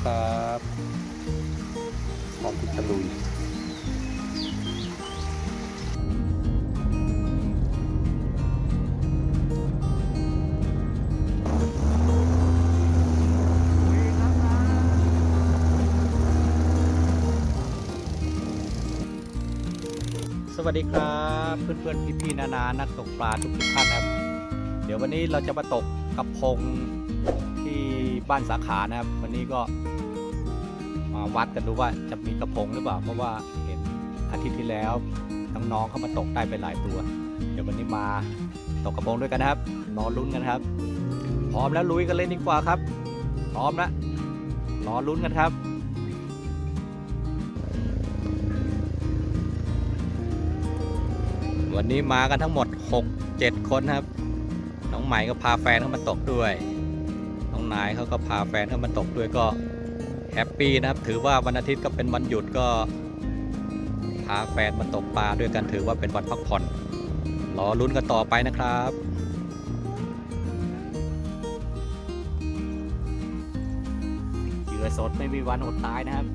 นะครับพร้อมที่จะลุยสวัสดีครับเพื่อนเพื่อนพี่พี่นานานักตกปลาทุกทุกท่านครับ เดี๋ยววันนี้เราจะมาตกกับพงที่บ้านสาขานะครับ วันนี้ก็ วัดกันดูว่าจะมีกระพงหรือเปล่า เพราะว่าเห็นอาทิตย์ที่แล้วน้องๆเข้ามาตกได้ไปหลายตัว เดี๋ยววันนี้มาตกกระพงด้วยกันนะครับรอลุ้นกันครับ พร้อมแล้วลุยกันเลยดีกว่าครับ พร้อมแล้วรอลุ้นกันครับวันนี้มากันทั้งหมด 6 7 คนครับ น้องใหม่ก็พาแฟนเข้ามาตกด้วย น้องนายเขาก็พาแฟนเข้ามาตกด้วยก็ แฮปปี้นะครับถือว่าวันอาทิตย์ก็เป็นวันหยุดก็ พาแฟนมาตกปลาด้วยกันถือว่าเป็นวันพักผ่อนรอลุ้นกันต่อไปนะครับเหยื่อสดไม่มีวันอดตายนะครับ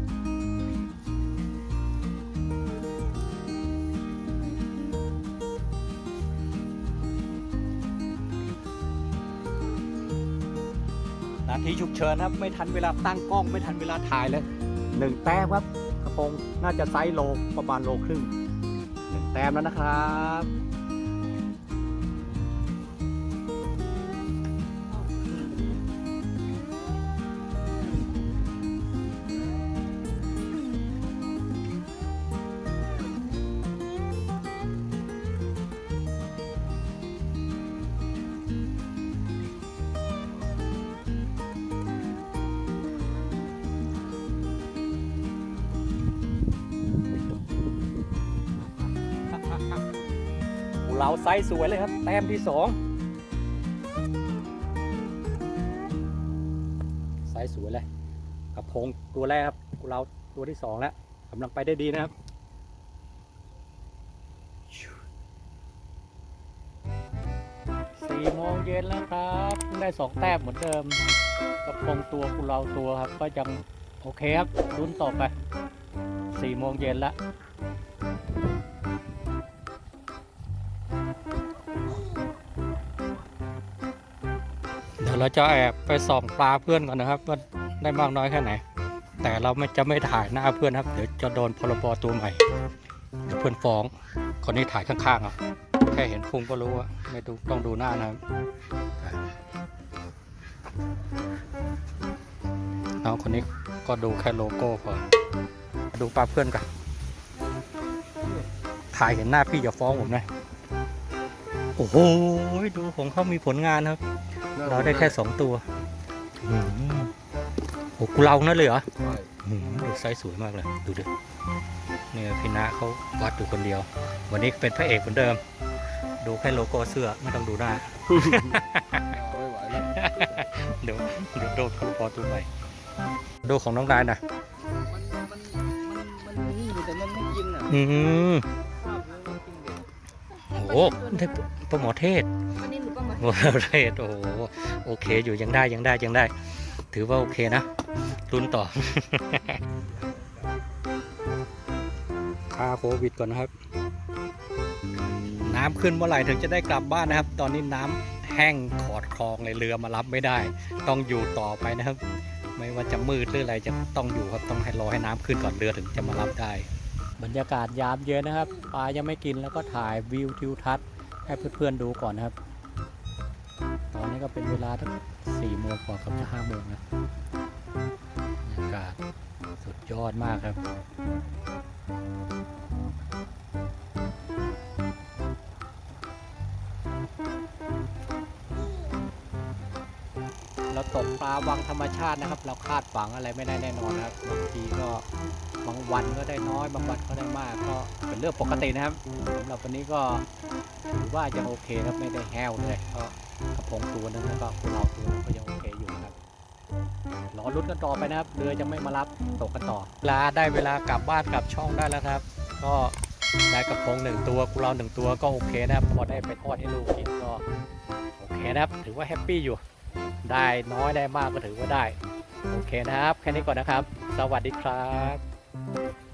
นาทีฉุกเฉินครับ ไม่ทันเวลาตั้งกล้องไม่ทันเวลาถ่ายเลยหนึ่งแต้มครับกระโปรงน่าจะไซส์โลประมาณโลครึ่งหนึ่งแต้มแล้วนะครับ เราไซส์สวยเลยครับ แต้มที่สองไซส์สวยเลยกระพงตัวแรกครับเราตัวที่สองแล้วกำลังไปได้ดีนะครับสี่โมงเย็นแล้วครับได้สองแต้มเหมือนเดิมกระพงตัวกุเราตัวครับ ก็ยังโอเคครับลุ้นต่อไปสี่โมงเย็นแล้ว ดี๋ยวเราจะแอบไปส่องปลาเพื่อนก่อนนะครับว่าได้มากน้อยแค่ไหน แต่เราไม่จะไม่ถ่ายหน้าเพื่อนครับ เดี๋ยวจะโดนพรบตัวใหม่เดี๋ยวเพื่อนฟ้องคนนี้ถ่ายข้างๆอะแค่เห็นพุงก็รู้ว่าไม่ดูต้องดูหน้านะครับน้องคนนี้ก็ดูแค่โลโก้พอดูปลาเพื่อนกันถ่ายเห็นหน้าพี่อย่าฟ้องผมนะโอ้โหดูของเขามีผลงานครับ เราได้แค่สองตัวอืมโอ้กูเรานั่นเลยเหรออืมดูไซส์สวยมากเลย ดูดิเนี่ยพี่นาเขาวัดอยู่คนเดียว วันนี้เป็นพระเอกเหมือนเดิม ดูแค่โลโก้เสื้อไม่ต้องดูหน้าไม่ไหวแล้วเดี๋ยวเดี๋ยวโดนเขาพอตัวใหม่ดูของน้องนายนะมันมันมันมันมีอยู่แต่มันไม่กินอะอืมภาพมันไม่กินเด็กโอ้โหได้โปรโมทเทศวันนี้หนู ก็มาโมเทศโอ้โหโอเคอยู่ยังได้ยังได้ยังได้ ถือว่าโอเคนะลุ้นต่อค่าโควิดก่อนนะครับ น้ำขึ้นเมื่อไหร่ถึงจะได้กลับบ้านนะครับ ตอนนี้น้ำแห้งขอดคลองเลยเรือมารับไม่ได้ ต้องอยู่ต่อไปนะครับ ไม่ว่าจะมืดหรืออะไรจะต้องอยู่ครับต้องให้รอให้น้ำขึ้นก่อนเรือถึงจะมารับได้ บรรยากาศยามเย็นนะครับปลายังไม่กินแล้วก็ถ่ายวิวทิวทัศน์ให้เพื่อนๆดูก่อนนะครับ นี้ก็เป็นเวลาทั้งสี่โมงกว่ากับจะห้าโมงนะบรรยากาศสุดยอดมากครับเราตกปลาวังธรรมชาตินะครับ เราคาดหวังอะไรไม่ได้แน่นอนนะครับบางทีก็บางวันก็ได้น้อยบางวันก็ได้มาก ก็เป็นเรื่องปกตินะครับสำหรับวันนี้ก็ถือว่ายังโอเคครับไม่ได้แห้วเลยก็ กระพงตัวนึงแล้วก็พวกเราตัวนึงก็ยังโอเคอยู่นะครับรอรุ้นกันต่อไปนะครับเรือยังไม่มารับตกกันต่อลาได้เวลากลับบ้านกลับช่องได้แล้วครับ ก็ได้กระพงหนึ่งตัวกุเราหนึ่งตัวก็โอเคนะครับพอได้ไปทอดให้ลูกกินก็โอเคนะครับ ถือว่าแฮปปี้อยู่ ได้น้อยได้มากก็ถือว่าได้ โอเคนะครับ แค่นี้ก่อนนะครับ สวัสดีครับ